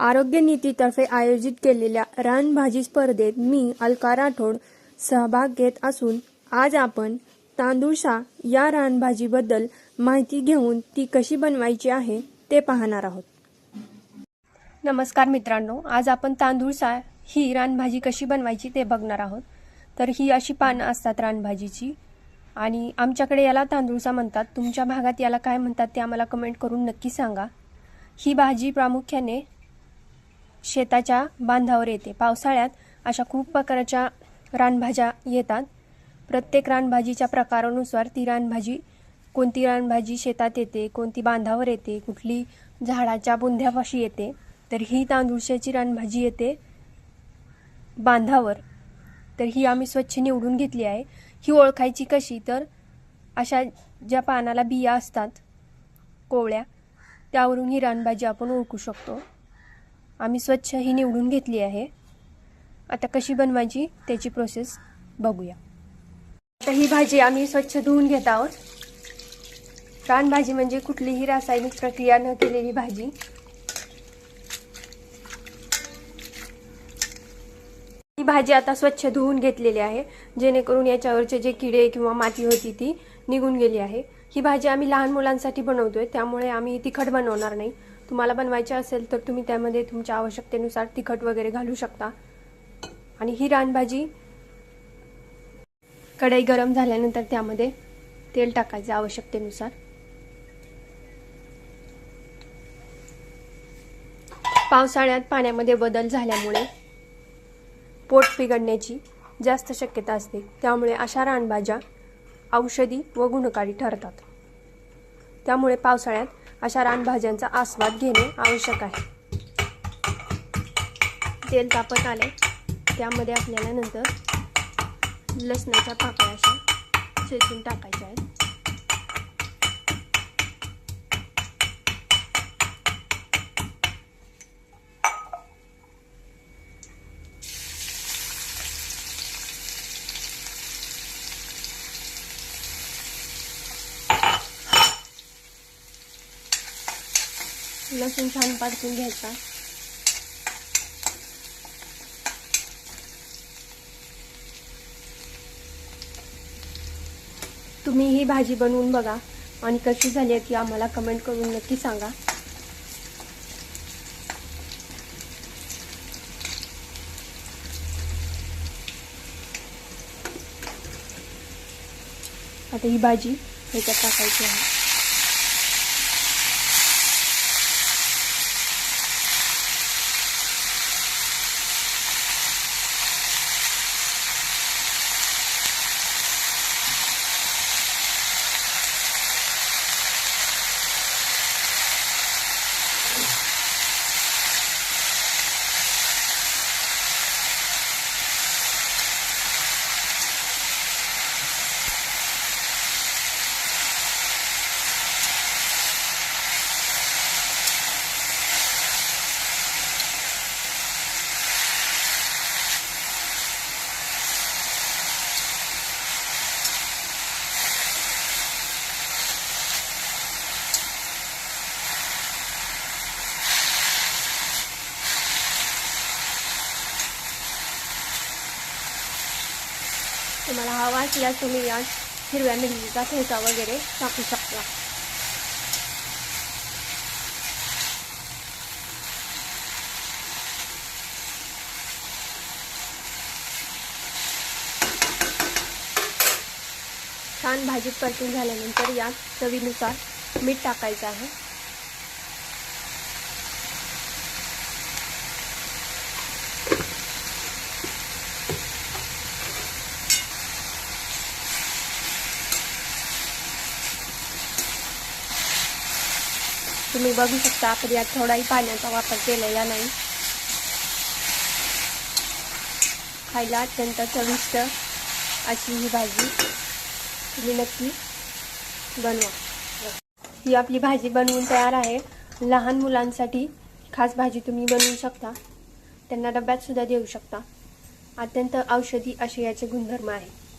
आरोग्य नीतीतर्फे आयोजित केलेल्या रानभाजी स्पर्धेत मी अलका राठोड सहभाग घेत असून आज आपण तांदूळसा या रानभाजीबद्दल माहिती घेऊन ती कशी बनवायची आहे ते पाहणार आहोत. नमस्कार मित्रांनो आज आपण तांदूळसा ही रानभाजी कशी बनवायची ते बघणार आहोत. तर ही अशी पानं असतात रानभाजीची आणि आमच्याकडे याला तांदूळसा म्हणतात. तुमच्या भागात याला काय म्हणतात ते आम्हाला कमेंट करून नक्की सांगा. ही भाजी प्रामुख्याने शेताच्या बांधावर येते. पावसाळ्यात अशा खूप प्रकारच्या रानभाज्या येतात. प्रत्येक रानभाजीच्या प्रकारानुसार ती रानभाजी कोणती रानभाजी शेतात येते कोणती बांधावर येते कुठली झाडाच्या बुंध्यापाशी येते तर ही तांदूळशाची रानभाजी येते बांधावर. तर ही आम्ही स्वच्छ निवडून घेतली आहे. ही ओळखायची कशी? तर अशा ज्या पानाला बिया असतात कोवळ्या त्यावरून ही रानभाजी आपण ओळखू शकतो. आम्ही स्वच्छ ही निवडून घेतली आहे. आता कशी बनवायची त्याची प्रोसेस बघूया. आता ही भाजी आम्ही स्वच्छ धुवून घेत आहोत. रानभाजी म्हणजे कुठलीही रासायनिक प्रक्रिया न केलेली भाजी. ही भाजी आता स्वच्छ धुवून घेतलेली आहे. जेणेकरून याच्यावरचे जे किडे किंवा माती होती ती निघून गेली आहे. ही भाजी आम्ही लहान मुलांसाठी बनवतोय. त्यामुळे आम्ही तिखट बनवणार नाही. तुम्हाला बनवायचे असेल तर तुम्ही त्यामध्ये तुमच्या आवश्यकतेनुसार तिखट वगैरे घालू शकता. आणि ही रानभाजी कढई गरम झाल्यानंतर त्यामध्ये तेल टाकायचं आवश्यकतेनुसार. पावसाळ्यात पाण्यामध्ये बदल झाल्यामुळे पोट बिघडण्याची जास्त शक्यता असते. त्यामुळे अशा रानभाज्या औषधी व गुणकारी ठरतात. त्यामुळे पावसाळ्यात अशा रानभाज्यांचा आस्वाद घेणे आवश्यक आहे. तेल तापत आले त्यामध्ये आपल्याला नंतर लसणाच्या पाकळ्या अशा चेचून टाकायच्या लसूण छान परतून घ्यायचा. तुम्ही ही भाजी बनवून बघा आणि कशी झाली आहे ती आम्हाला कमेंट करून नक्की सांगा. आता ही भाजी ह्याच्यात टाकायची आहे. तुम्हाला हवा असल्यास तुम्ही या हिरव्या मिरचीचा ठेचा वगैरे टाकू शकता. छान भाजी परतून झाल्यानंतर यात चवीनुसार मीठ टाकायचं आहे. तुम्ही बघू शकता आपण यात थोडाही पाण्याचा वापर केलेला नाही. खायला अत्यंत चविष्ट अशी ही भाजी. तुम्ही नक्की बनवा. ही आपली भाजी बनवून तयार आहे. लहान मुलांसाठी खास भाजी तुम्ही बनवू शकता. त्यांना डब्यात सुद्धा देऊ शकता. अत्यंत औषधी असे याचे गुणधर्म आहेत